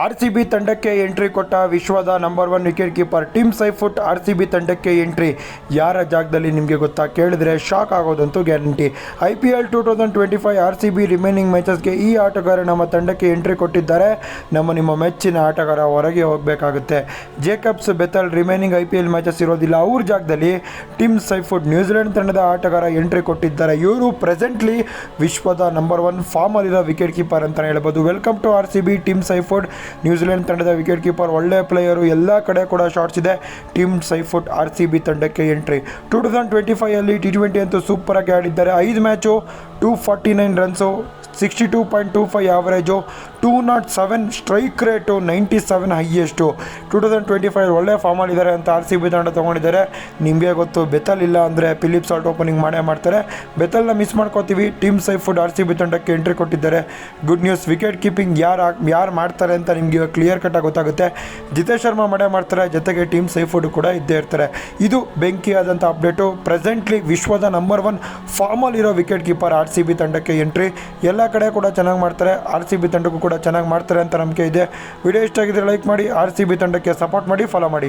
R C B ತಂಡಕ್ಕೆ entry ಕೊಟ್ಟ ವಿಶ್ವದ number one wicketkeeper Tim Seifert R C B ತಂಡಕ್ಕೆ ಎಂಟ್ರಿ. ಯಾರ ಜಾಗದಲ್ಲಿ ನಿಮಗೆ ಗೊತ್ತಾ? ಕೇಳಿದ್ರೆ shock ಆಗೋದಂತೂ guarantee. I P L two thousand twenty five R C B remaining ಮ್ಯಾಚಸ್ಗೆ ಈ ಆಟಗಾರ ನಮ್ಮ ತಂಡಕ್ಕೆ ಎಂಟ್ರಿ ಕೊಟ್ಟಿದ್ದಾರೆ. ನಮ್ಮ ನಿಮ್ಮ ಮೆಚ್ಚಿನ ಆಟಗಾರ ಹೊರಗೆ ಹೋಗಬೇಕಾಗುತ್ತೆ. Jacobs Bethell remaining I P L matches ಇರೋದಿಲ್ಲ. ಅವ್ರ ಜಾಗದಲ್ಲಿ ಟಿಮ್ ಸೈಫುಡ್ ನ್ಯೂಜಿಲೆಂಡ್ ತಂಡದ ಆಟಗಾರ ಎಂಟ್ರಿ ಕೊಟ್ಟಿದ್ದಾರೆ. ಇವರು ಪ್ರೆಸೆಂಟ್ಲಿ ವಿಶ್ವದ ನಂಬರ್ ಒನ್ ಫಾರ್ಮಲ್ಲಿರೋ ವಿಕೆಟ್ ಕೀಪರ್ ಅಂತಲೇ ಹೇಳ್ಬೋದು. Welcome to R C B Tim Seifert New Zealand ತಂಡದ ವಿಕೆಟ್ ಕೀಪರ್ ಒಳ್ಳೆ ಪ್ಲೇಯರು ಎಲ್ಲ ಕಡೆ ಕೂಡ ಶಾರ್ಟ್ಸ್ ಇದೆ. Team Seifert R C B ತಂಡಕ್ಕೆ ಎಂಟ್ರಿ ಟೂ ತೌಸಂಡ್ ಟ್ವೆಂಟಿ ಫೈವಲ್ಲಿ ಟಿ ಟ್ವೆಂಟಿ ಅಂತೂ ಸೂಪರಾಗಿ ಆಡಿದ್ದಾರೆ. ಐದು match two forty nine runs sixty two point two five average two not seven strike rate ninety seven highest two thousand twenty five ಒಳ್ಳೆ ಫಾರ್ಮಲ್ಲಿದ್ದಾರೆ ಅಂತ R C B ತಂಡ ತೊಗೊಂಡಿದ್ದಾರೆ. ನಿಮಗೆ ಗೊತ್ತು ಬೆತಲ್ ಇಲ್ಲ ಅಂದರೆ ಫಿಲಿಪ್ಸ್ ಆಲ್ಟ್ ಓಪನಿಂಗ್ ಮಾಡೇ ಮಾಡ್ತಾರೆ. ಬೆತಲ್ನ ಮಿಸ್ ಮಾಡ್ಕೋತೀವಿ. Team Seifert R C B ತಂಡಕ್ಕೆ ಎಂಟ್ರಿ ಕೊಟ್ಟಿದ್ದಾರೆ. ಗುಡ್ ನ್ಯೂಸ್ ವಿಕೆಟ್ ಕೀಪಿಂಗ್ ಯಾರು ಯಾರು ಮಾಡ್ತಾರೆ ಅಂತ ನಿಮಗೆ ಇವಾಗ ಕ್ಲಿಯರ್ ಕಟ್ಟಾಗಿ ಗೊತ್ತಾಗುತ್ತೆ. ಜಿತೇಶ್ ಶರ್ಮಾ ಮಾಡೇ ಮಾಡ್ತಾರೆ, ಜೊತೆಗೆ ಟೀಮ್ ಸೈಫುಡ್ ಕೂಡ ಇದ್ದೇ ಇರ್ತಾರೆ. ಇದು ಬೆಂಕಿಯಾದಂಥ ಅಪ್ಡೇಟು ಪ್ರೆಸೆಂಟ್ಲಿ ವಿಶ್ವದ ನಂಬರ್ ಒನ್ ಫಾರ್ಮಲ್ಲಿರೋ wicket keeper R C B ತಂಡಕ್ಕೆ ಎಂಟ್ರಿ ಎಲ್ಲ ಕಡೆ ಕೂಡ ಚೆನ್ನಾಗಿ ಮಾಡ್ತಾರೆ. ಆರ್ ಸಿ ಬಿ ತಂಡಕ್ಕೂ ಕೂಡ ಚೆನ್ನಾಗಿ ಮಾಡ್ತಾರೆ ಅಂತ ನಂಬಿಕೆ ಇದೆ. ವಿಡಿಯೋ ಇಷ್ಟ ಆಗಿದ್ರೆ ಲೈಕ್ ಮಾಡಿ ಆರ್ ಸಿ ಬಿ ತಂಡಕ್ಕೆ ಸಪೋರ್ಟ್ ಮಾಡಿ ಫಾಲೋ ಮಾಡಿ.